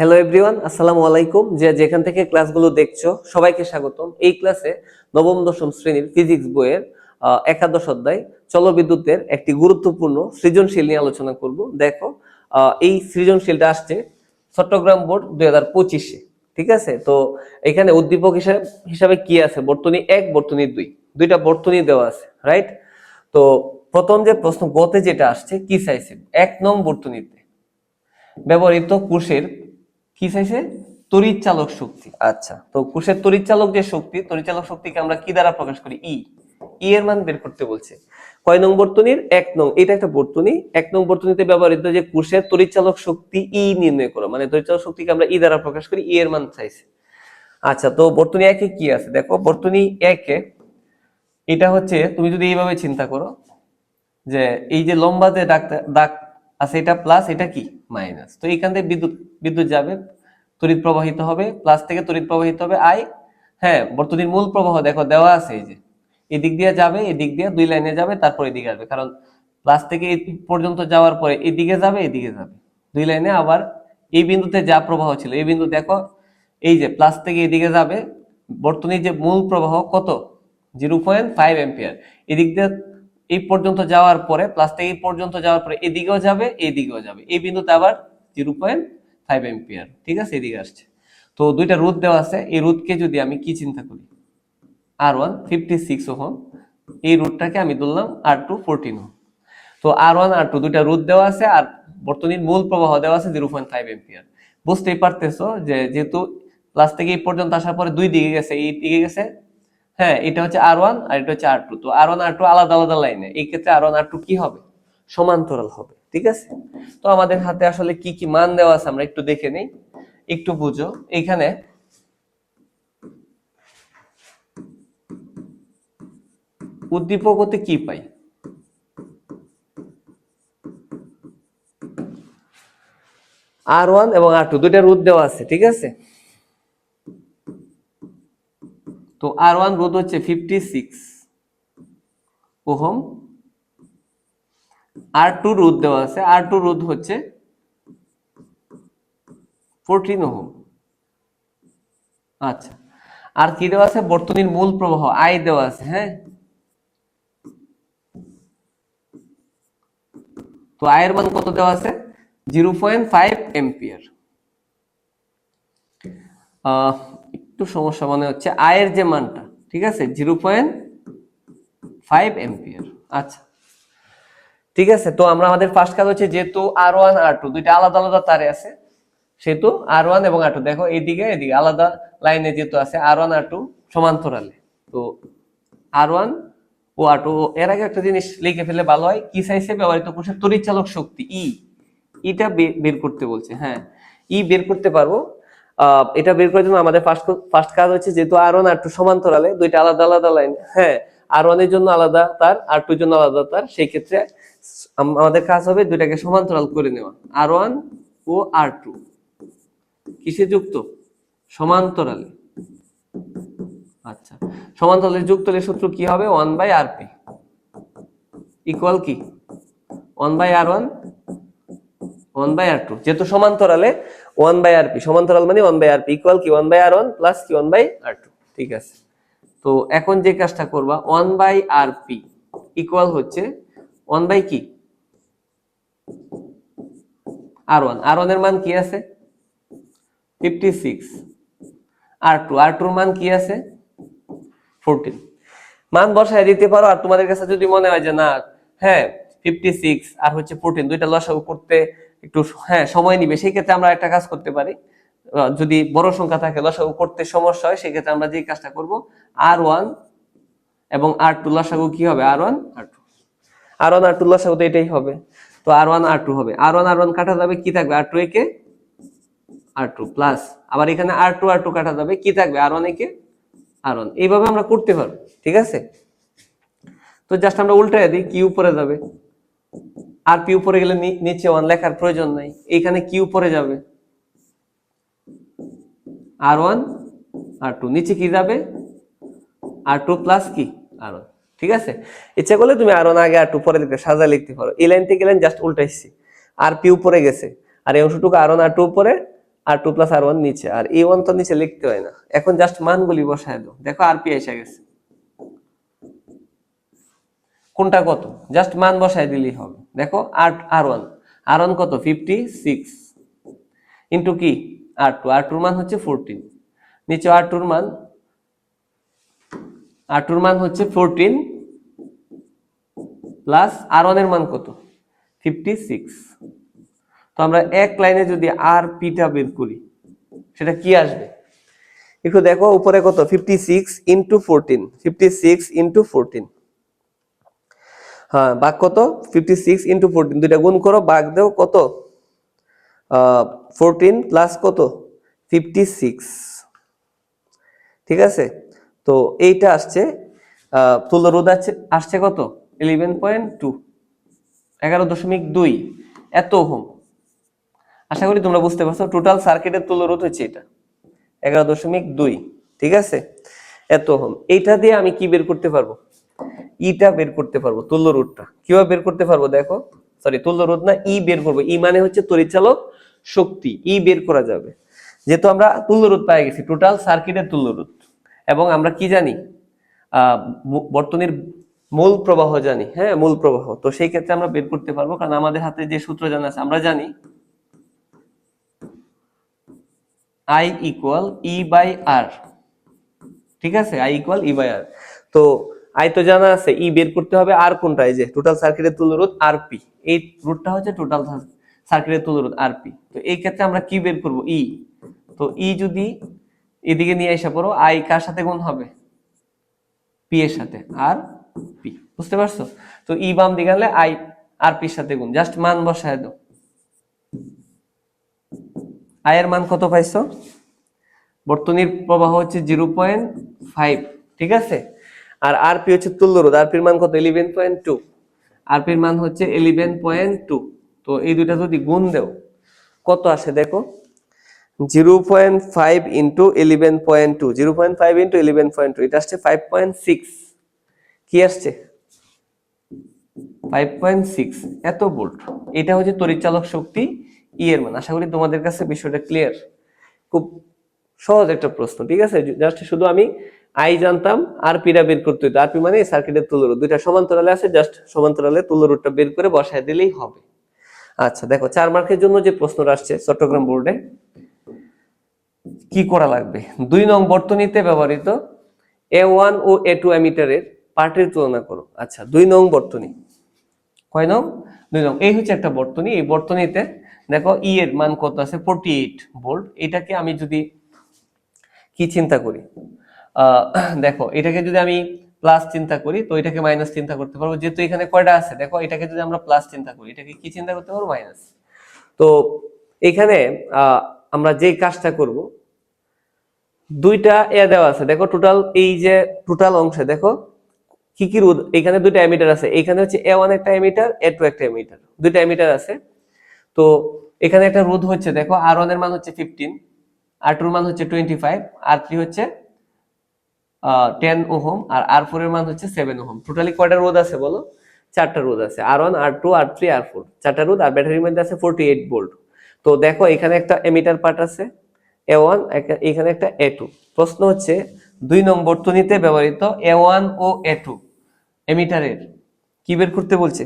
Hello everyone আসসালামু আলাইকুম। যে যেখান থেকে ক্লাসগুলো দেখছ, সবাইকে স্বাগতম। এই ক্লাসে নবম, দশম শ্রেণির ফিজিক্স বইয়ের একাদশ অধ্যায়, চলবিদ্যুতের একটি গুরুত্বপূর্ণ সৃজনশীল নিয়ে আলোচনা করব। দেখো এই সৃজনশীলটা আসছে চট্টগ্রাম বোর্ড দুই হাজার পঁচিশে, ঠিক আছে? তো এখানে উদ্দীপক হিসাবে হিসাবে কি আছে? বর্তনী এক, বর্তনী দুই। দুইটা বর্তনী দেওয়া আছে রাইট তো প্রথম যে প্রশ্ন গতে যেটা আসছে, কি চাইছে এক নং বর্তনীতে ব্যবহৃত কোষের কি চাইছে? তড়িৎ শক্তি। আচ্ছা তো কোষের তড়িৎ যে শক্তি তড়িৎ চালক শক্তিকে আমরা কি দ্বারা প্রকাশ করি? ই ই এর মান বের করতে বলছে। কয় নং বর্তনীর? এক নং। এটা একটা বর্তনী। এক নং বর্তনীতে ব্যবহৃত যে কোষের তড়িৎ চালক শক্তি ই নির্ণয় করো মানে তড়িৎ চালক শক্তিকে আমরা ই দ্বারা প্রকাশ করি ই এর মান চাইছে। আচ্ছা তো বর্তনী একে কি আছে? দেখো, বর্তনী একে, এটা হচ্ছে, তুমি যদি এইভাবে চিন্তা করো যে এই যে লম্বা যে দাগ দাগ আছে এটা প্লাস এটা কি? মাইনাস। তো এখান থেকে বিদ্যুৎ বিদ্যুৎ যাবে, তড়িৎ প্রবাহিত হবে প্লাস থেকে তড়িৎ প্রবাহিত হবে আই হ্যাঁ বর্তনীর মূল প্রবাহ দেখো, দেওয়া আছে এই যে। এদিক দিয়ে যাবে, এদিক দিয়ে দুই লাইনে যাবে, তারপর এদিকে আসবে। কারণ প্লাস থেকে পর্যন্ত যাওয়ার পরে এদিকে যাবে এদিকে যাবে। দুই লাইনে আবার এই বিন্দুতে যা প্রবাহ ছিল, এই বিন্দু দেখো, এই যে প্লাস থেকে এদিকে যাবে, বর্তনীর যে মূল প্রবাহ কত? জিরো পয়েন্ট ফাইভ এম্পিয়ার এদিক দিয়ে এই পর্যন্ত যাওয়ার পরে প্লাস থেকে এই পর্যন্ত যাওয়ার পরে এদিকেও যাবে, এইদিকেও যাবে। এই বিন্দুতে আবার জিরো পয়েন্ট ফাইভ এম্পিয়ার ঠিক আছে? এদিকে আসছে। তো দুইটা রোধ দেওয়া আছে। এই রোধকে যদি আমি কি চিন্তা করি? R one fifty six ohm. এই রুটটাকে আমি ধরলাম আর টু ফোরটিন ওহম। তো আর ওয়ান আর টু দুইটা রোধ দেওয়া আছে আর বর্তনীর মূল প্রবাহ দেওয়া আছে জিরো পয়েন্ট ফাইভ এম্পিয়ার বুঝতেই পারতেছো যে যেহেতু প্লাস থেকে এই পর্যন্ত আসার পরে দুই দিকে গেছে, এই দিকে গেছে হ্যাঁ এটা হচ্ছে আর ওয়ান আর এটা হচ্ছে আর টু তো আর ওয়ান আর টু আলাদা আলাদা লাইনে এই ক্ষেত্রে আর ওয়ান আর টু কি হবে? সমান্তরাল হবে, ঠিক আছে? তো আমাদের হাতে আসলে কি কি মান দেওয়া আছে আমরা একটু দেখে নেই। একটু বুঝো। এইখানে উদ্দীপক হতে কি পাই? আর ওয়ান এবং আর টু দুইটা রোধ দেওয়া আছে, ঠিক আছে? তো আর ওয়ান রোধ হচ্ছে fifty six ohm. R two রোধ দেওয়া আছে। আর টু রোধ হচ্ছে ফোরটিন ওহম। আচ্ছা আর কি দেওয়া আছে? বর্তনীর মূল প্রবাহ আই দেওয়া আছে হ্যাঁ? তো আয়ের মান কত দেওয়া আছে? জিরো পয়েন্ট ফাইভ এম্পিয়ার একটু সমস্যা, মনে হচ্ছে আয়ের যে মানটা, ঠিক আছে? Zero point five ampere. আচ্ছা। ঠিক আছে, তো আমরা আমাদের ফার্স্ট কাজ হচ্ছে যেহেতু আর ওয়ান আর টু দুইটা আলাদা আলাদা তারে আছে, সেহেতু আর ওয়ান এবং আর টু দেখো এইদিকে এদিকে আলাদা লাইনে যেহেতু আছে আর ওয়ান আর টু সমান্তরালে। তো আর ওয়ান ও আর টু এর আগে একটা জিনিস লিখে ফেলে ভালো হয়, কি সাইজে ব্যবহৃত কোষের তড়িৎ চালক শক্তি ই ইটা বের করতে বলছে হ্যাঁ। ই বের করতে পারব এটা বের করার জন্য আমাদের ফার্স্ট ফার্স্ট কাজ হচ্ছে যেহেতু আর ওয়ান আর টু সমান্তরালে, দুইটা আলাদা আলাদা লাইন হ্যাঁ আর ওয়ানের জন্য আলাদা তার আর টুর জন্য আলাদা তার। সেই ক্ষেত্রে আমাদের কাজ হবে দুইটাকে সমান্তরাল করে নেওয়া আর ওয়ান ও আর টু কিসে যুক্ত? সমান্তরালে। আচ্ছা সমান্তরালে যুক্ত হলে সূত্র কি হবে? One by R P equal কি? One by R one one by R two যেহেতু সমান্তরালে ওয়ান বাই আর পি সমান্তরাল মানে one by R P equal কি one by R one plus কি ওয়ান বাই আর টু ঠিক আছে? তো এখন যে কাজটা করবা one by R P equal হচ্ছে ওয়ান বাই কি? আর ওয়ান আর ওয়ানের মান কি আছে? Fifty six R two R টুর মান কি আছে? ফোরটিন মান বসায় দিতে পারো। আর তোমাদের কাছে যদি মনে হয় যে না হ্যাঁ ফিফটি সিক্স আর হচ্ছে ফোরটিন দুইটা লসাগু করতে একটু হ্যাঁ সময় নিবে। সেই ক্ষেত্রে আমরা একটা কাজ করতে পারি। যদি বড় সংখ্যা থাকে, লসাগু করতে সমস্যা হয়, সেই ক্ষেত্রে আমরা যে কাজটা করব, আর ওয়ান এবং আর টু, লসাগু কি হবে? R one, R two. R one, R two, লসাগু তো এটাই হবে। তো আর ওয়ান, আর টু হবে। আর ওয়ান আর ওয়ান কাটা যাবে, কি থাকবে? আর টু একে? R two, plus. আবার এখানে আর টু আর টু কাটা যাবে, কি থাকবে? আর ওয়ান একে? R one. এইভাবে আমরা করতে পারব, ঠিক আছে? তো জাস্ট আমরা উল্টায় দিই, কি উপরে যাবে? আর পি উপরে গেলে নিচে ওয়ান লেখার প্রয়োজন নাই। এখানে কি উপরে যাবে। আর ওয়ান আর টু নিচে কি যাবে? আর টু প্লাস কি? আর ওয়ান ঠিক আছে? ইচ্ছা করলে তুমি আর ওয়ান আগে আর টু পরে লিখতে সাজা লিখতে পারো। এই লাইন থেকে লাইন জাস্ট উল্টাইছি আর পি উপরে গেছে। আর এই অংশটুকু আর ওয়ান আর টু উপরে R two plus R one নিচে। আর এ ওয়ান তো নিচে লিখতে হয় না। এখন জাস্ট মানগুলি বসায় দাও। দেখো আর পি এসে গেছে। কোনটা কত? জাস্ট মান বসায় দিলেই হবে। দেখো আর আর ওয়ান আর ওয়ান কত? ফিফটি সিক্স ইন্টু কি আর টু আর টুর মান হচ্ছে ফোরটিন নিচে আর টুর মান আর টুর মান হচ্ছে ফোরটিন প্লাস আর ওয়ানের মান কত? ফিফটি সিক্স তো আমরা এক লাইনে যদি আর পিটা বের করি, সেটা কি আসবে? একটু দেখো, উপরে কত? Fifty six into fourteen fifty six into fourteen হ্যাঁ বাঘ কত? ফিফটি সিক্স ইন্টু ফোরটিন দুইটা গুণ করো বাঘ দেও কত? ফোরটিন প্লাস কত? ফিফটি সিক্স ঠিক আছে? তো এইটা আসছে আহ, তুল্য রোধ আসছে কত? ইলেভেন পয়েন্ট টু এগারো দশমিক দুই। এত ওহম। আশা করি তোমরা বুঝতে পারছ টোটাল সার্কিটের তুল্য রোধ হচ্ছে এটা। এগারো দশমিক দুই। ঠিক আছে? এত ওহম। এইটা দিয়ে আমি কি বের করতে পারব? ইটা বের করতে পারব, তুল্য রোধটা। কীভাবে বের করতে পারব দেখো? সরি তুল্য রোধ না, ই বের করব। ই মানে হচ্ছে তরিচালক শক্তি, ই বের করা যাবে। যেহেতু আমরা তুল্য রোধ পাই গেছি টোটাল সার্কিটের তুল্য রোধ। এবং আমরা কি জানি? বর্তনীর মূল প্রবাহ জানি হ্যাঁ মূল প্রবাহ। তো সেই ক্ষেত্রে আমরা বের করতে পারব, কারণ আমাদের হাতে যে সূত্র জানা আছে, আমরা জানি I equal E by R ঠিক আছে? I equal E by R তো আই তো জানা আছে, ই বের করতে হবে আর কোনটা? এই যে টোটাল সার্কিটের তুল্য রোধ আর পি এই রোধটা হচ্ছে টোটাল সার্কিটের তুল্য রোধ আর পি তো এই ক্ষেত্রে আমরা কি বের করব? ই তো ই যদি এদিকে নিয়ে এসে পড়ো আই কার সাথে গুণ হবে? পি এর সাথে, আর পি বুঝতে পারছ? তো ই বাম দিকে আনলে আই আর পির সাথে গুণ। জাস্ট মান বসায় দাও। আয়ের মান কত পাইছো? বর্তনীর প্রবাহ হচ্ছে জিরো পয়েন্ট ফাইভ ঠিক আছে? আর আরপি হচ্ছে তুল্য রোধ আরপির মান কত? ইলেভেন পয়েন্ট টু আরপির মান হচ্ছে ইলেভেন পয়েন্ট টু তো এই দুইটা যদি গুণ দেও, কত আসে দেখো? Zero point five into eleven point two zero point five into eleven point two এটা আসছে ফাইভ পয়েন্ট সিক্স কি আসছে? ফাইভ পয়েন্ট সিক্স এত ভোল্ট এটা হচ্ছে তড়িৎচালক শক্তি ই এর মান। আশা করি তোমাদের কাছে বিষয়টা ক্লিয়ার খুব সহজ একটা প্রশ্ন, ঠিক আছে? জাস্ট শুধু আমি আই জানতাম আর পিটা বের করতে হতো আরপি মানে সার্কিটের তুল্যরোধ দুইটা সমান্তরালে আছে জাস্ট সমান্তরালে তুল্যরোধটা বের করে বসায় দিলেই হবে। আচ্ছা দেখো, চার মার্কের জন্য যে প্রশ্নটা আসছে চট্টগ্রাম বোর্ডে কি করা লাগবে? দুই নং বর্তনীতে ব্যবহৃত এ ওয়ান ও এ টু অ্যামিটারের পার্টের তুলনা করো। আচ্ছা দুই নং বর্তনী। কয় নং? দুই নং। এই হচ্ছে একটা বর্তনী। এই বর্তনীতে দেখো ই এর মান কত আছে? ফোরটি এইট ভোল্ট এটাকে আমি যদি কি চিন্তা করি? দেখো, এটাকে যদি আমি প্লাস চিন্তা করি, তো এটাকে মাইনাস চিন্তা করতে পারব। যেহেতু এখানে কয়টা আছে, দেখো, এটাকে যদি আমরা প্লাস চিন্তা করি, এটাকে কি চিন্তা করতে পারব? মাইনাস তো এখানে আমরা যে কাজটা করব, দুইটা এ দেওয়া আছে। দেখো টোটাল এই যে টোটাল অংশে, দেখো, কি কি রোধ, এখানে দুইটা অ্যামিটার আছে। এখানে হচ্ছে এ ওয়ান একটা অ্যামিটার এ টু একটা অ্যামিটার দুইটা অ্যামিটার আছে। তো এখানে একটা রোধ হচ্ছে, দেখো আর ওয়ানের মান হচ্ছে ফিফটিন আর টুর মান হচ্ছে টোয়েন্টি ফাইভ আর থ্রি হচ্ছে টেন ওহম আর আর ফোর এর মান হচ্ছে সেভেন ওহম। টোটালি কয়টা রোধ আছে বলো? চারটা রোধ আছে। R one R two R three R four চারটা রোধ আর ব্যাটারির মধ্যে আছে ফোরটি এইট ভোল্ট তো দেখো, এখানে একটা এমিটার পার্ট আছে এ ওয়ান এখানে একটা এ টু প্রশ্ন হচ্ছে, দুই নম্বর বর্তনীতে ব্যবহৃত এ ওয়ান ও এ টু এমিটারের কি বের করতে বলছে?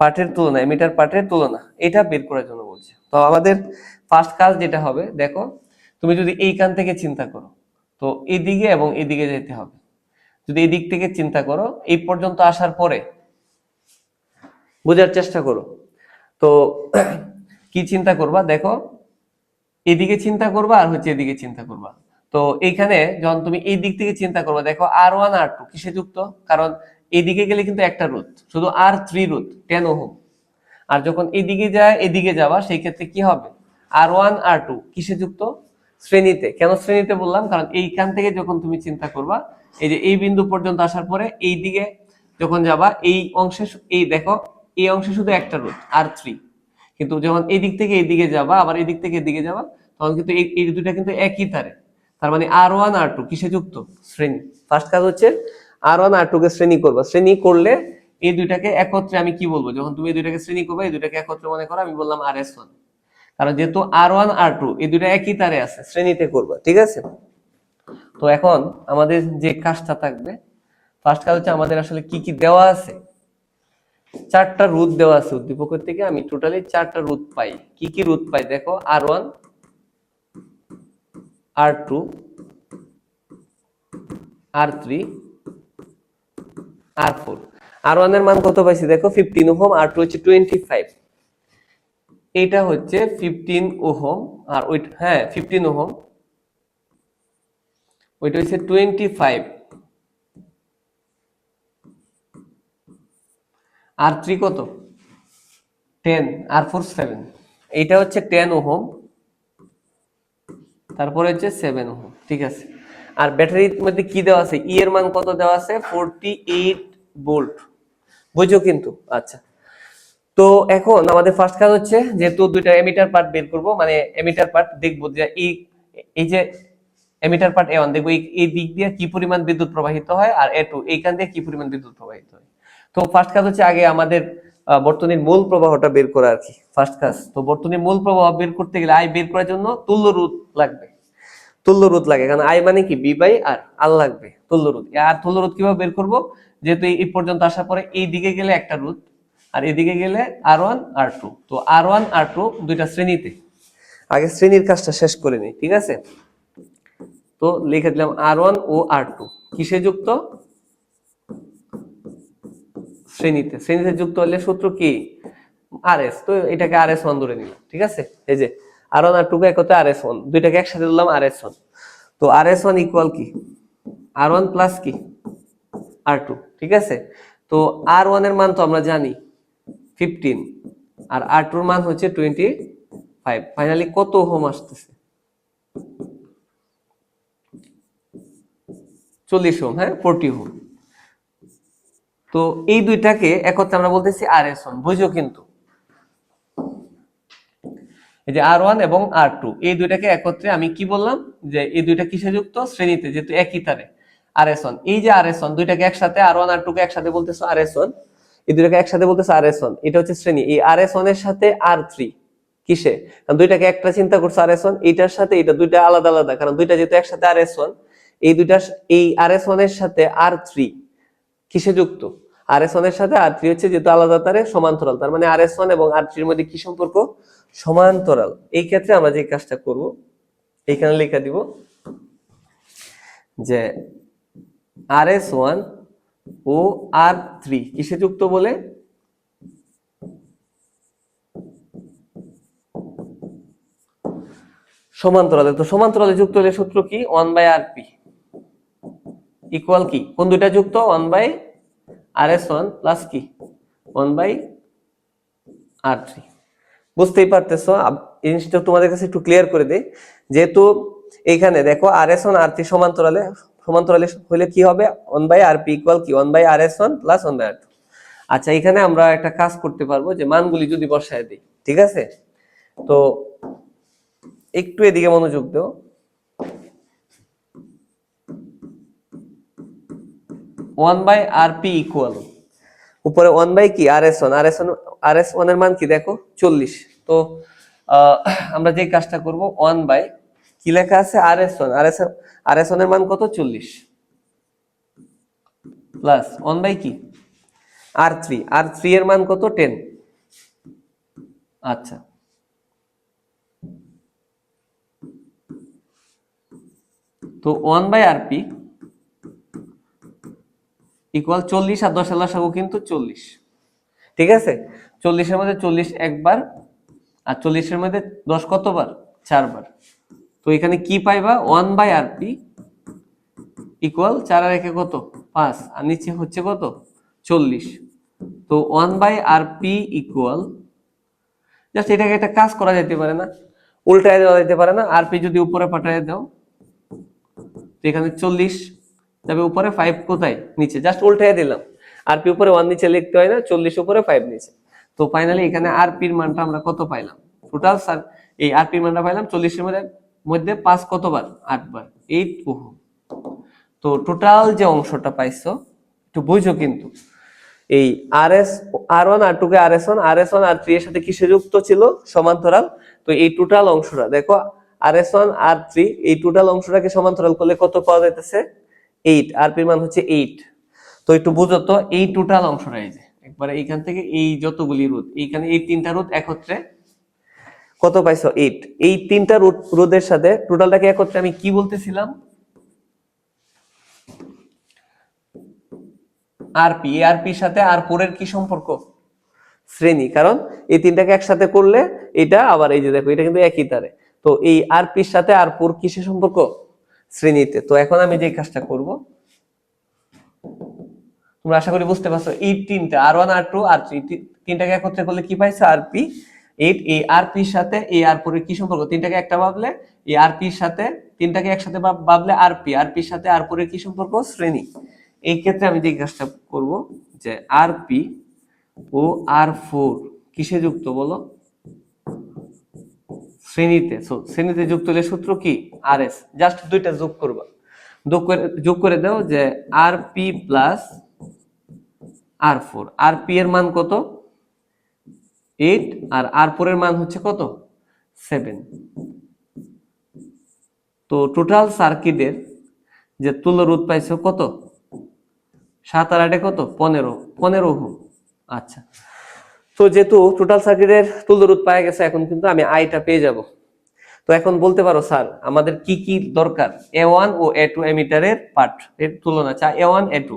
পার্টের তুলনা এমিটার পার্টের তুলনা, এটা বের করার জন্য বলছে। তো আমাদের ফার্স্ট কাজ যেটা হবে, দেখো, তুমি যদি এইখান থেকে চিন্তা করো তো এদিকে এবং এদিকে যেতে হবে। যদি এদিক থেকে চিন্তা করো, এই পর্যন্ত আসার পরে বোঝার চেষ্টা করো। তো কি চিন্তা করবা? দেখো, এদিকে চিন্তা করবা আর হচ্ছে এদিকে চিন্তা করবা। তো এইখানে যখন তুমি এই দিক থেকে চিন্তা করবা, দেখো আর ওয়ান, আর টু কিসে যুক্ত? কারণ এদিকে গেলে কিন্তু একটা রুট, শুধু R three route, ten ohm. আর যখন এদিকে যায়, এদিকে যাবা, সেই ক্ষেত্রে কি হবে? আর ওয়ান, আর টু কিসে যুক্ত? শ্রেণীতে। কেন শ্রেণীতে বললাম? কারণ এইখান থেকে যখন তুমি চিন্তা করবা, এই যে এই বিন্দু পর্যন্ত আসার পরে এই দিকে যখন যাবা, এই অংশে এই দেখো, এই অংশে শুধু একটা রোধ আর থ্রি কিন্তু যখন এই দিক থেকে এই দিকে যাবা, আবার এই দিক থেকে এদিকে যাবা, তখন কিন্তু এই দুইটা কিন্তু একই তারে। তার মানে আর ওয়ান আর টু কিসে যুক্ত? শ্রেণি। ফার্স্ট কাজ হচ্ছে আর ওয়ান আর টু কে শ্রেণি করবা। শ্রেণি করলে এই দুইটাকে একত্রে আমি কি বলব? যখন তুমি এই দুইটাকে শ্রেণি করবে, এই দুইটাকে একত্রে মনে করো, আমি বললাম আর এস ওয়ান কারণ যেহেতু আর ওয়ান আর টু এই দুটো একই তারে আছে, শ্রেণীতে করব, ঠিক আছে? তো এখন আমাদের যে কাজটা থাকবে ফার্স্ট কাজ হচ্ছে আমাদের আসলে কি কি দেওয়া আছে? চারটা রুট দেওয়া আছে উদ্দীপকের থেকে, আমি টোটালি চারটা রুট পাই। কি কি রুট পাই? দেখো R one R two R three R four R ওয়ানের মান কত পাইছি? দেখো ফিফটিন ওহম আর টু হচ্ছে টোয়েন্টি ফাইভ এইটা হচ্ছে ফিফটিন ওহম, আর ওই হ্যাঁ ফিফটিন ওহম। ওইটা হচ্ছে টোয়েন্টি ফাইভ আর থ্রি কত? টেন আর ফোর সেভেন এইটা হচ্ছে টেন ওহম, তারপরে হচ্ছে সেভেন ওহম, ঠিক আছে। আর ব্যাটারির মধ্যে কি দেওয়া আছে? ই এর মান কত দেওয়া আছে? ফোরটি এইট বোল্ট বুঝছ কিন্তু? আচ্ছা। তো এখন আমাদের ফার্স্ট কাজ হচ্ছে যেহেতু দুইটা এমিটার পার্ট বের করব মানে এমিটার পার্ট দেখব যে এই এই যে এমিটার পার্ট এ ওয়ান দেখব এই- দিক দিয়ে কি পরিমাণ বিদ্যুৎ প্রবাহিত হয় আর এ টু এইখান দিয়ে কি পরিমাণ বিদ্যুৎ প্রবাহিত হয়। তো ফার্স্ট কাজ হচ্ছে আগে আমাদের বর্তনীর মূল প্রবাহটা বের করা আর কি ফার্স্ট কাজ। তো বর্তনীর মূল প্রবাহ বের করতে গেলে আই বের করার জন্য তুল্য রোধ লাগবে। তুল্য রোধ লাগে, কারণ আই মানে কি? বি বাই আর আর লাগবে, তুল্য রোধ। আর তুল্য রোধ কীভাবে বের করব? যেহেতু এই পর্যন্ত আসার পরে এই দিকে গেলে একটা রোধ আর এদিকে গেলে আর ওয়ান আর টু তো আর ওয়ান আর টু দুইটা শ্রেণীতে। আগে শ্রেণির কাজটা শেষ করে নিই, ঠিক আছে? তো লিখে দিলাম আর ওয়ান ও আর টু কিসে যুক্ত? শ্রেণীতে। শ্রেণীতে যুক্ত হলে সূত্র কি? আর এস তো এটাকে আর এস ওয়ান ধরে নিলাম, ঠিক আছে? এই যে আর ওয়ান আর টু কে কত আর এস ওয়ান দুইটাকে একসাথে ধরলাম আর এস ওয়ান তো আর এস ওয়ান ইকুয়াল কি? আর ওয়ান প্লাস কি? আর টু ঠিক আছে? তো আর ওয়ানের মান তো আমরা জানি। ফিফটিন আর আর টুর মান হচ্ছে টোয়েন্টি ফাইভ ফাইনালি কত হোম আসতেছে? চল্লিশ হোম হ্যাঁ? ফোরটি হোম তো এই দুইটাকে একত্রে আমরা বলতেছি আর এস ওয়ান বুঝো কিন্তু। এই যে আর ওয়ান এবং আর টু এই দুইটাকে একত্রে আমি কি বললাম? যে এই দুইটা কিসে যুক্ত? শ্রেণীতে, যেহেতু একই তারে। আর এস ওয়ান এই যে আর এস ওয়ান দুইটাকে একসাথে আর ওয়ান আর টু কে একসাথে বলতেছো আর এস ওয়ান এই দুইটাকে একসাথে বলতেছো আর এস ওয়ান এটা হচ্ছে শ্রেণি। এই আর এস ওয়ানের সাথে আর থ্রি কিসে? কারণ দুইটাকে একটা চিন্তা করছে আর এস ওয়ান এইটার সাথে এটা দুইটা আলাদা আলাদা। কারণ দুইটা যেহেতু একসাথে আর এস ওয়ান এই দুইটা এই আর এস ওয়ানের সাথে আর থ্রি কিসে যুক্ত? আর এস ওয়ানের সাথে আর থ্রি হচ্ছে যেহেতু আলাদা, তারে সমান্তরাল। তার মানে আর এস ওয়ান এবং আর থ্রির মধ্যে কি সম্পর্ক? সমান্তরাল। এই ক্ষেত্রে আমরা যে কাজটা করব, এইখানে লেখা দিব যে আর এস ওয়ান ও আর থ্রি, কিসে যুক্ত বলে? সমান্তরালে, তো সমান্তরালে যুক্ত হলে সূত্র কি? One by R P equal কি? কোন দুইটা যুক্ত? One by R S one plus কি? ওয়ান বাই আর থ্রি বুঝতেই পারতেছো? এই জিনিসটা তোমাদের কাছে একটু ক্লিয়ার করে দেই। যেহেতু এইখানে দেখো R S one R three সমান্তরালে সমান্তরালে হলে কি হবে? One by R P equal কি? One by R S one plus one by R two আচ্ছা এখানে আমরা একটা কাজ করতে পারব যে মানগুলি যদি বসায় দিই, ঠিক আছে? তো একটু এদিকে মনোযোগ দাও। One by R P equal উপরে ওয়ান বাই কি? R S one R S one R S ওয়ানের মান কি দেখো? চল্লিশ। তো আমরা যে কাজটা করব ওয়ান বাই কি লেখা আছে? R S one R S R S ওয়ানের মান কত? চল্লিশ। প্লাস ওয়ান বাই কি? আর থ্রি আর থ্রি এর মান কত? টেন আচ্ছা। তো one by R P equal চল্লিশ আর দশ আল্লাহ সাগু কিন্তু চল্লিশ। ঠিক আছে? চল্লিশের মধ্যে চল্লিশ একবার, আর চল্লিশের মধ্যে দশ কতবার? চারবার। তো এখানে কি পাইবা? One by R P equal চার আর একে কত? পাঁচ। আর নিচে হচ্ছে কত? চল্লিশ। তো one by R P equal just এটাকে একটা কাজ করা যেতে পারে না, উল্টায় দেওয়া যেতে পারে না। আর পি যদি উপরে পাঠায় দাও, তো এখানে চল্লিশ তবে উপরে ফাইভ কোথায়? নিচে। জাস্ট উল্টাই দিলাম। আর পি উপরে ওয়ান নিচে লিখতে হয় না, চল্লিশ উপরে ফাইভ নিচে। তো ফাইনালি এখানে আর পির মানটা আমরা কত পাইলাম? টোটাল স্যার এই আর পির মানটা পাইলাম চল্লিশের মধ্যে মধ্যে পাঁচ কতবার? আটবার। এইট ওহম তো টোটাল যে অংশটা পাইছো, একটু বুঝো কিন্তু। এই R S R one R two কে R S one R S one R three এর সাথে কিসে যুক্ত ছিল? সমান্তরাল। তো এই টোটাল অংশটা, দেখো R S one R three এই টোটাল অংশটাকে সমান্তরাল করলে কত পাওয়া যাইতেছে? এইট আর পির মান হচ্ছে এইট তো একটু বুঝো তো, এই টোটাল অংশটা এই যে। একবারে এইখান থেকে এই যতগুলি রোধ এইখানে এই তিনটা রোধ একত্রে কত পাইছো? এইট এই তিনটা রোধের সাথে টোটালটাকে একত্রে আমি কি বলতেছিলাম? আরপি এই আরপির সাথে আর ফোরের কি সম্পর্ক? শ্রেণি। কারণ এই তিনটাকে একসাথে করলে এটা আবার এই যে দেখো, এটা কিন্তু একই তারে। তো এই আরপির সাথে আর ফোর কিসের সম্পর্ক? শ্রেণীতে। তো এখন আমি যে কাজটা করব, তোমরা আশা করি বুঝতে পারছ, এই তিনটা R one R two R three তিনটাকে একত্রে করলে কি পাইছো? আরপি এইট এ আর পির সাথে এ আর ফোরের কি সম্পর্ক? তিনটাকে একটা ভাবলে এ আর পির সাথে, তিনটাকে একসাথে ভাব- ভাবলে আরপি আরপির সাথে আর ফোরের কি সম্পর্ক? শ্রেণি। এই ক্ষেত্রে আমি জিজ্ঞাসা করব, যে আর পি ও আর ফোর কিসে যুক্ত বলো? শ্রেণীতে। শ্রেণীতে যুক্ত হলে সূত্র কি? আর এস জাস্ট দুইটা যোগ করবা। যোগ করে যোগ করে দাও যে R P plus R four R P এর মান কত? এইট আর আর ফোর এর মান হচ্ছে কত? সেভেন তো টোটাল সার্কিটের যে তুল্য রোধ পাইছো কত? সাত আর আটে কত? পনেরো। পনেরো ওহম। আচ্ছা। তো যেহেতু টোটাল সার্কিটের তুল্য রোধ পাওয়া গেছে, এখন কিন্তু আমি আইটা পেয়ে যাব। তো এখন বলতে পারো, স্যার, আমাদের কি কি দরকার? এ ওয়ান ও এ টু এমিটারের পার্ট এর তুলনা চা A one A two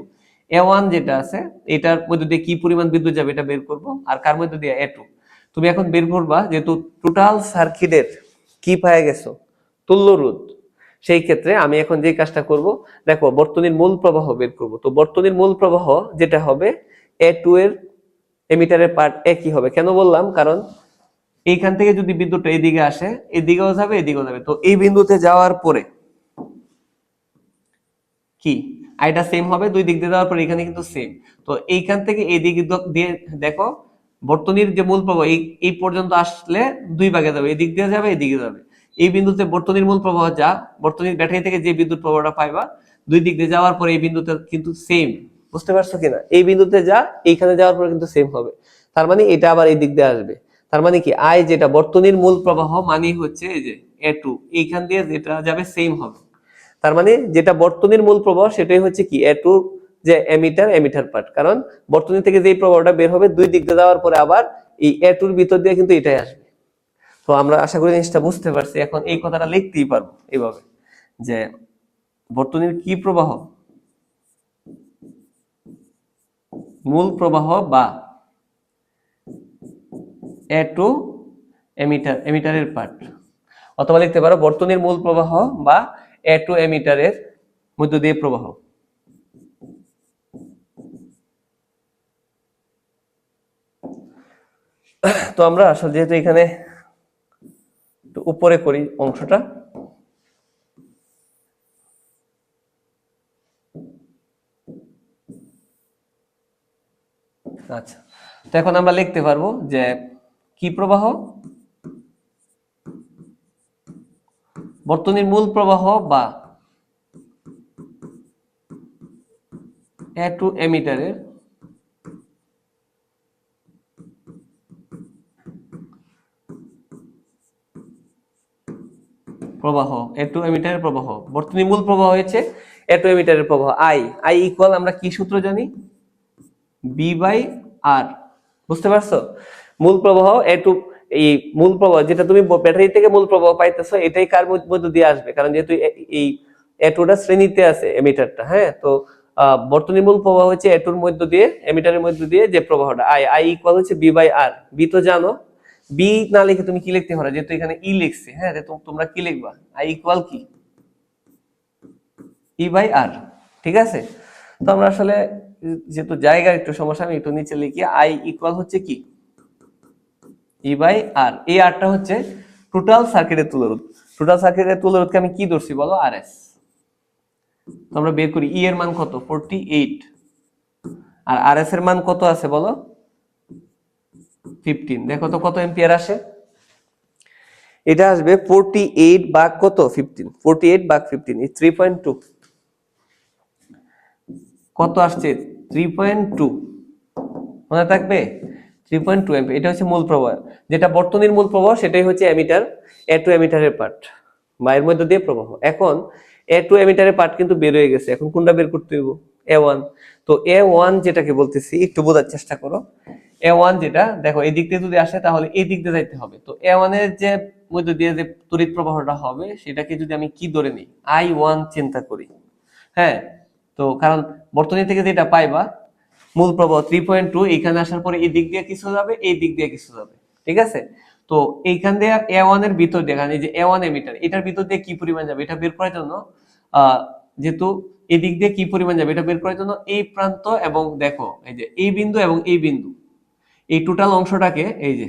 A one যেটা আছে, এটার মধ্যে দিয়ে কি পরিমাণ বিদ্যুৎ যাবে এটা বের করব, আর কার মধ্যে দিয়ে? এ টু তুমি এখন বের করবা, যেহেতু টোটাল সার্কিটের কি পাওয়া গেছো? তুল্য রোধ। সেই ক্ষেত্রে আমি এখন যে কাজটা করব, দেখো, বর্তনীর মূল প্রবাহ বের করব। তো বর্তনীর মূল প্রবাহ যেটা হবে এ টু এর এমিটারের পার্ট একই হবে? কেন বললাম? কারণ এইখান থেকে যদি বিদ্যুৎটা এদিকে আসে, এদিকেও যাবে এদিকেও যাবে। তো এই বিন্দুতে যাওয়ার পরে কি? আইটা সেম হবে, দুই দিক দিয়ে যাওয়ার পর এখানে কিন্তু সেম তো এইখান থেকে এই দিক দিয়ে দেখো, বর্তনীর যে মূল প্রবাহ, এই পর্যন্ত আসলে দুই ভাগে যাবে এদিক দিয়ে যাবে এদিকে যাবে। এই বিন্দুতে বর্তনীর মূল প্রবাহ যা, বর্তনীর ব্যাটারি থেকে যে বিদ্যুৎ প্রবাহটা পাইবা, দুই দিক দিয়ে যাওয়ার পরে এই বিন্দুতে কিন্তু সেম বুঝতে পারছ কিনা? এই বিন্দুতে যা, এইখানে যাওয়ার পর কিন্তু সেম হবে। তার মানে এটা আবার এই দিক দিয়ে আসবে। তার মানে কি? আই যেটা বর্তনীর মূল প্রবাহ মানে হচ্ছে এই যে এ টু এইখান দিয়ে যেটা যাবে সেম হবে। তার মানে যেটা বর্তনীর মূল প্রবাহ সেটাই হচ্ছে কি এ টু যে এমিটার এমিটার পার্ট কারণ বর্তনী থেকে যেই প্রবাহটা বের হবে, দুই দিক দিয়ে যাওয়ার পরে আবার এই এ টুর ভিতর দিয়ে কিন্তু এটাই আসবে। তো আমরা আশা করি জিনিসটা বুঝতে পারছি। এখন এই কথাটা লিখতেই পারব এইভাবে, যে বর্তনীর কি প্রবাহ? মূল প্রবাহ বা এ টু এমিটার এমিটারের পার্ট অথবা লিখতে পারো, বর্তনীর মূল প্রবাহ বা এ টু মধ্য দিয়ে প্রবাহ। তো আমরা আসলে যেহেতু এখানে উপরে করি অংশটা আচ্ছা তো এখন আমরা লিখতে পারব যে কি প্রবাহ? বর্তনীর মূল প্রবাহ বা এ টু এমিটারের প্রবাহ এ টু এমিটারের প্রবাহ। বর্তনী মূল প্রবাহ হয়েছে এ টু এমিটারের প্রবাহ আই আই ইকুয়াল আমরা কি সূত্র জানি? বি বাই আর বুঝতে পারছ? মূল প্রবাহ এ টু এই মূল প্রবাহ যেটা তুমি ব্যাটারি থেকে মূল প্রবাহ পাইতেছো এটাই কার মধ্য দিয়ে আসবে? কারণ যেহেতু এই এটুটা শ্রেণীতে আছে এমিটারটা হ্যাঁ? তো আহ, বর্তনীর মূল প্রবাহ হচ্ছে এটুর মধ্য দিয়ে এমিটারের মধ্য দিয়ে যে প্রবাহটা আই আই ইকুয়াল হচ্ছে বি বাই আর বি তো জানো বি না লিখে তুমি কি লিখতে পারো? যেহেতু এখানে ই লিখছে হ্যাঁ? তোমরা কি লিখবা? আই ইকুয়াল কি? ই বাই আর ঠিক আছে? তো আমরা আসলে যেহেতু জায়গার একটু সমস্যা আমি একটু নিচে লিখি আই ইকুয়াল হচ্ছে কি? ই বাই আর এই আরটা হচ্ছে টোটাল সার্কিটের তুলরোধ টোটাল সার্কিটের তুলরোধকে আমি কি ধরছি বলো? আর এস আমরা বের করি ই এর মান কত? ফোরটি এইট আর আর এস এর মান কত আছে বলো? ফিফটিন দেখো তো কত এম্পিয়ার আসে? এটা আসবে ফোরটি এইট বাঘ কত? ফিফটিন ফোরটি এইট বাঘ ফিফটিন এই থ্রি পয়েন্ট টু কত আসছে? থ্রি পয়েন্ট টু মনে থাকবে? থ্রি পয়েন্ট টু এটা হচ্ছে মূল প্রবাহ। যেটা বর্তনীর মূল প্রবাহ, সেটাই হচ্ছে এমিটার এ টু এমিটারের পার্ট বা মধ্যে দিয়ে প্রবাহ। এখন এ টু এমিটারের পার্ট কিন্তু বের হয়ে গেছে। এখন কোনটা বের করতে হইব? এ ওয়ান তো এ ওয়ান যেটাকে বলতেছি, একটু বোঝার চেষ্টা করো। এ ওয়ান যেটা, দেখো, এই দিক দিয়ে যদি আসে, তাহলে এই দিক দিয়ে যাইতে হবে। তো এ ওয়ানের যে মধ্য দিয়ে যে তড়িৎ প্রবাহটা হবে, সেটাকে যদি আমি কি ধরে নিই? আই ওয়ান চিন্তা করি। হ্যাঁ? তো কারণ বর্তনী থেকে যেটা পাইবা মূল প্রবাহ থ্রি পয়েন্ট টু এইখানে আসার পরে এই দিক দিয়ে কিছু যাবে, এই দিক দিয়ে কিছু যাবে, ঠিক আছে? তো এইখান দিয়ে এ ওয়ানের ভিতর কারণ এই যে এ ওয়ান এমিটার এটার ভিতর দিয়ে কি পরিমাণ যাবে? এটা বের করার জন্য যেহেতু এই দিক দিয়ে কি পরিমাণ যাবে, এটা বের করার জন্য এই প্রান্ত এবং দেখো, এই যে এই বিন্দু এবং এই বিন্দু, এই টোটাল অংশটাকে, এই যে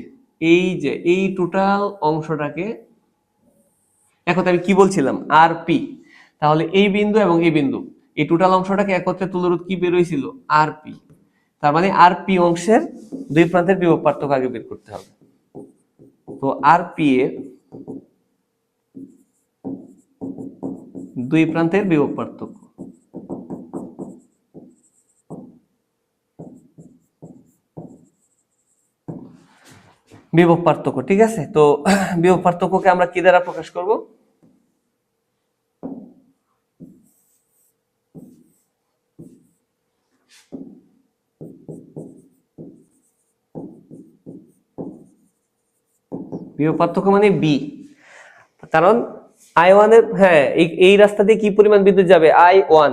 এই যে, এই টোটাল অংশটাকে এখন আমি কি বলছিলাম? আর পি তাহলে এই বিন্দু এবং এই বিন্দু, এই টোটাল অংশটাকে একত্রে তুলরুত কি বের হয়েছিল? আর পি তার মানে আর পি অংশের দুই প্রান্তের বিভব পার্থক্য আগে বের করতে হবে। তো আর পি এর দুই প্রান্তের বিভব পার্থক্য। বিভব পার্থক্য, ঠিক আছে? তো বিভব পার্থক্যকে আমরা কি দ্বারা প্রকাশ করব? বিভব পার্থক্য মানে বি কারণ আই ওয়ানের হ্যাঁ এই রাস্তা দিয়ে কি পরিমাণ বিদ্যুৎ যাবে? আই ওয়ান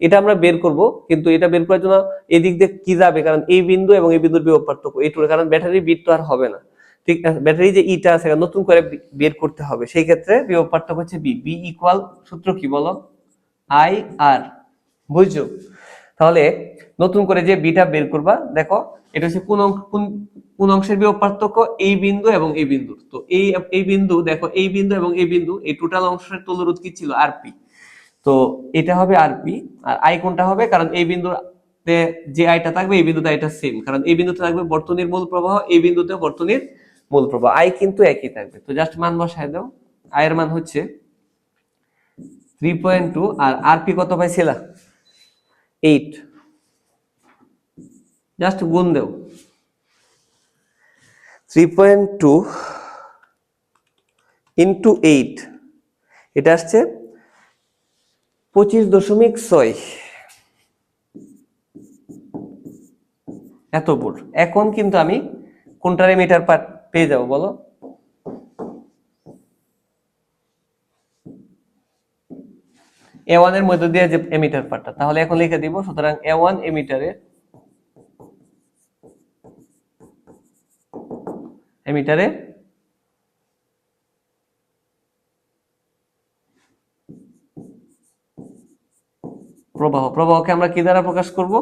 এটা আমরা বের করব, কিন্তু এটা বের করার জন্য এদিক দিয়ে কি যাবে? কারণ এই বিন্দু এবং এই বিন্দুর বিভব পার্থক্য। এইটুকু কারণ ব্যাটারি বিট তো আর হবে না। ঠিক আছে ব্যাটারি যে ইটা আছে নতুন করে বের করতে হবে। সেই ক্ষেত্রে বিভব পার্থক্য হচ্ছে বি বি ইকুয়াল সূত্র কি বলো? আই আর বুঝছ? তাহলে নতুন করে যে বিটা বের করবা, দেখো, এটা হচ্ছে কোন কোন অংশের বিভব পার্থক্য? এই বিন্দু এবং এই বিন্দু। তো এই এই বিন্দু, দেখো, এই বিন্দু এবং এই বিন্দু, এই টোটাল অংশের তুলরোধ কি ছিল? আরপি তো এটা হবে আরপি আর আই কোনটা হবে? কারণ এই বিন্দুতে যে আইটা থাকবে, এই বিন্দুতে আইটা সেম কারণ এই বিন্দুতে থাকবে বর্তনীর মূল প্রবাহ, এই বিন্দুতে বর্তনীর মূল প্রবাহ। আই কিন্তু একই থাকবে। তো জাস্ট মান বসায় দাও। আই এর মান হচ্ছে থ্রি পয়েন্ট টু আর আরপি কত পাইছিলা এইট জাস্ট গুণ দেও। Three point two into eight এটা আসছে পঁচিশ দশমিক ছয়। এত বোর। এখন কিন্তু আমি কোনটারে মিটার পেয়ে যাব বলো? এ ওয়ানের মধ্যে দিয়ে যে এমিটার পার্টটা তাহলে এখন লিখে দিব, সুতরাং এ ওয়ান এমিটারের এমিটারে প্রবাহ, প্রবাহকে আমরা কি দ্বারা প্রকাশ করব?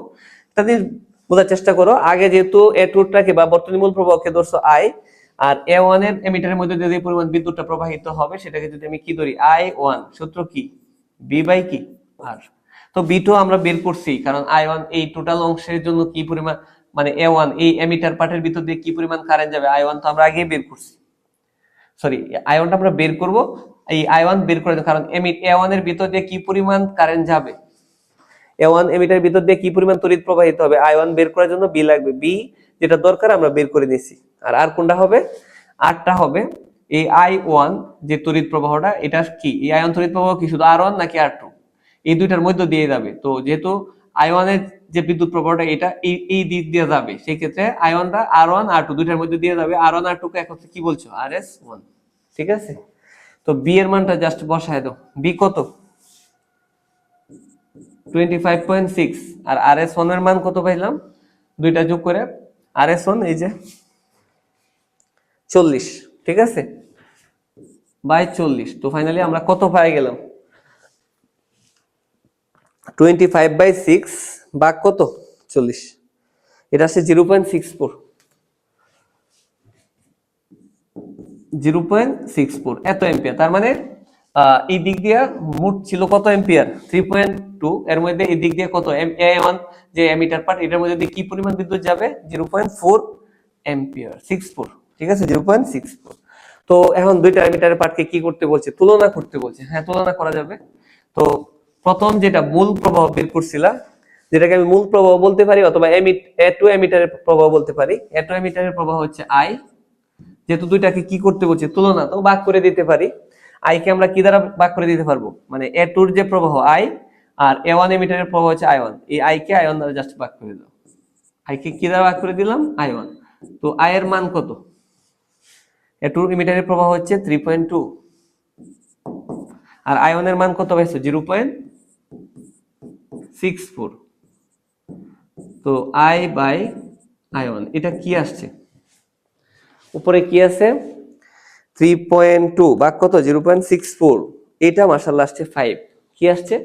একটা জিনিস বোঝার চেষ্টা করো, আগে যেহেতু এ টুটাকে বা বর্তনী মূল প্রবাহকে ধরছো আই, আর এ ওয়ানের এমিটারের মধ্যে যে পরিমাণ বিদ্যুৎটা প্রবাহিত হবে, সেটাকে যদি আমি কি ধরি? আই ওয়ান, সূত্র কি? বি বাই কি? আর। তো বি টু আমরা বের করছি, কারণ আই ওয়ান এই টোটাল অংশের জন্য কি পরিমাণ মানে এ ওয়ান এই এমিটার পার্টের ভিতর দিয়ে কি পরিমাণ কারেন্ট যাবে? আই ওয়ান তো আমরা আগে বের করছি। সরি আই ওয়ানটা আমরা বের করব। এই আই ওয়ান বের করে কারণ এমি এ ওয়ানের ভিতর দিয়ে কি পরিমাণ কারেন্ট যাবে? এ ওয়ান এমিটার ভিতর দিয়ে কি পরিমাণ তড়িৎ প্রবাহিত হবে? আই ওয়ান বের করার জন্য বি লাগবে। বি যেটা দরকার, আমরা বের করে নিছি আর আর কোনটা হবে? আরটা হবে। এই আই ওয়ান যে তড়িৎ প্রবাহটা, এটা কি? এই আয়ন তড়িৎ প্রবাহ কি, শুধু আর ওয়ান নাকি আর টু এই দুইটার মধ্যে দিয়ে যাবে। তো যেহেতু আই ওয়ানের যে বিদ্যুৎ প্রবাহটা এটা এই দিক দিয়ে যাবে। সেই ক্ষেত্রে আই ওয়ানটা আর ওয়ান আর টু দুইটার মধ্যে দিয়ে যাবে। আর ওয়ান আর টু কে একত্রে কি বলছো? আর এস ওয়ান ঠিক আছে? তো বি এর মানটা জাস্ট বসায় দাও। বি কত? টোয়েন্টি ফাইভ পয়েন্ট সিক্স আর আর এস ওয়ানের মান কত পাইলাম? দুইটা যোগ করে আর এস ওয়ান এই যে চল্লিশ। ঠিক আছে? বাই চল্লিশ। তো ফাইনালি আমরা কত পাই গেলাম? টোয়েন্টি ফাইভ বাই সিক্স বা কত? চল্লিশ। এটা আসছে zero point six four zero point six four এত এম্পিয়ার তার মানে এই দিক দিয়ে মোট ছিল কত এম্পিয়ার থ্রি পয়েন্ট টু এর মধ্যে এই দিক দিয়ে কত? ওয়ান যে এমিটার পার্ট এটার মধ্যে কি পরিমাণ বিদ্যুৎ যাবে? Zero point four ampere six four ঠিক আছে? জিরো পয়েন্ট সিক্স ফোর তো এখন দুইটা এমিটারের পার্টকে কি করতে বলছে? তুলনা করতে বলছে। হ্যাঁ তুলনা করা যাবে। তো প্রথম যেটা মূল প্রবাহ বের করছিলা যেটাকে আমি মূল প্রবাহ বলতে পারি অথবা এ টু এমিটারের প্রবাহ বলতে পারি। এ টু এমিটারের প্রবাহ হচ্ছে আই, যেহেতু দুইটাকে কি করতে বলছে? তুলনা তো ভাগ করে দিতে পারি। আই কে আমরা কি দ্বারা ভাগ করে দিতে পারব? মানে এ টুর যে প্রবাহ আই আর এ ওয়ান এমিটারের প্রবাহ হচ্ছে আই ওয়ান। এই আই কে আই ওয়ান দ্বারা জাস্ট ভাগ করে দাও আই কে দ্বারা ভাগ করে দিলাম? I one. তো আই এর মান কত? এ টুর এমিটারের প্রবাহ হচ্ছে থ্রি পয়েন্ট টু আর আই ওয়ানের মান কত পাইছো জিরো পয়েন্ট সিক্স ফোর তো আই বাই আই ওয়ান এটা কি আসছে? উপরে কি আছে? থ্রি পয়েন্ট টু বা কত জিরো পয়েন্ট সিক্স ফোর এটা মার্শাল্লাহ আসছে ফাইভ কি আসছে?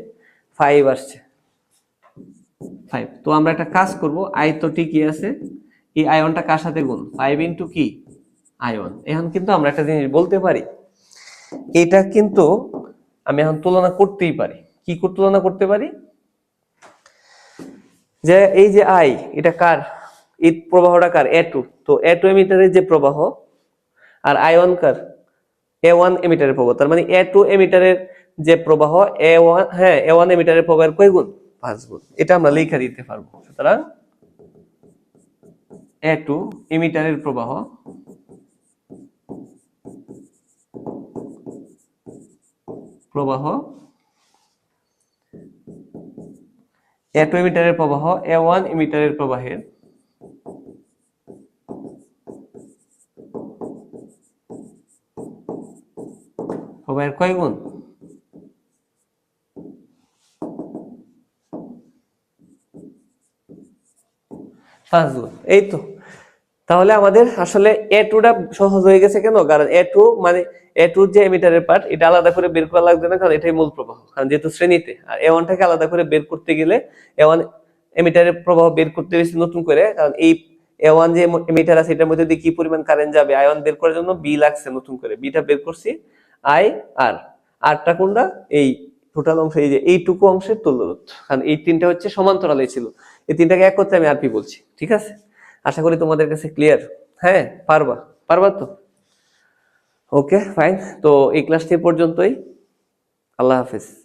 ফাইভ আসছে। ফাইভ তো আমরা একটা কাজ করব আই তো ঠিকই আছে। এই আয়নটা কার সাথে গুণ? ফাইভ ইন্টু কি? আয়ন এখন কিন্তু আমরা একটা জিনিস বলতে পারি। এটা কিন্তু আমি এখন তুলনা করতেই পারি। কি তুলনা করতে পারি? যে এই যে আই, এটা কার? এই প্রবাহটা কার? এ টু। তো এ টু এমিটারের যে প্রবাহ আর আই ওয়ান কার? এ ওয়ান এমিটারের প্রবাহ। তার মানে এ টু এমিটারের যে প্রবাহ, এ ওয়ান হ্যাঁ এ ওয়ান এমিটারের প্রবাহের কয় গুণ? পাঁচ গুণ। এটা আমরা লিখে দিতে পারব। সুতরাং এ টু এমিটারের প্রবাহ প্রবাহ এ টু এমিটারের প্রবাহ এ ওয়ান এমিটারের প্রবাহের প্রবাহের কয় গুণ। পাঁচ গুণ। এই তো তাহলে আমাদের আসলে এ টুটা সহজ হয়ে গেছে কেন? কারণ এ টু মানে এ টুর যে এমিটারের পার্ট এটা আলাদা করে বের করা লাগবে না, কারণ এটাই মূল প্রবাহ। কারণ যেহেতু শ্রেণীতে, আর এ ওয়ানটাকে আলাদা করে বের করতে গেলে এ ওয়ান এমিটারের প্রবাহ বের করতে হয়েছে নতুন করে, কারণ এই এ ওয়ান যে এমিটার আছে, এটার মধ্যে দিয়ে কি পরিমাণ কারেন্ট যাবে? আয়ন বের করার জন্য বি লাগছে নতুন করে। বিটা বের করছি আই আর আরটা কোনটা? এই টোটাল অংশ, এই যে এইটুকু অংশের তুল্যরোধ। কারণ এই তিনটা হচ্ছে সমান্তরালে ছিল। এই তিনটাকে এক করতে আমি আর পি বলছি, ঠিক আছে? আশা করি তোমাদের কাছে ক্লিয়ার হ্যাঁ পারবা। পারবা তো? ওকে ফাইন তো এই ক্লাসটি পর্যন্তই। আল্লাহ হাফেজ।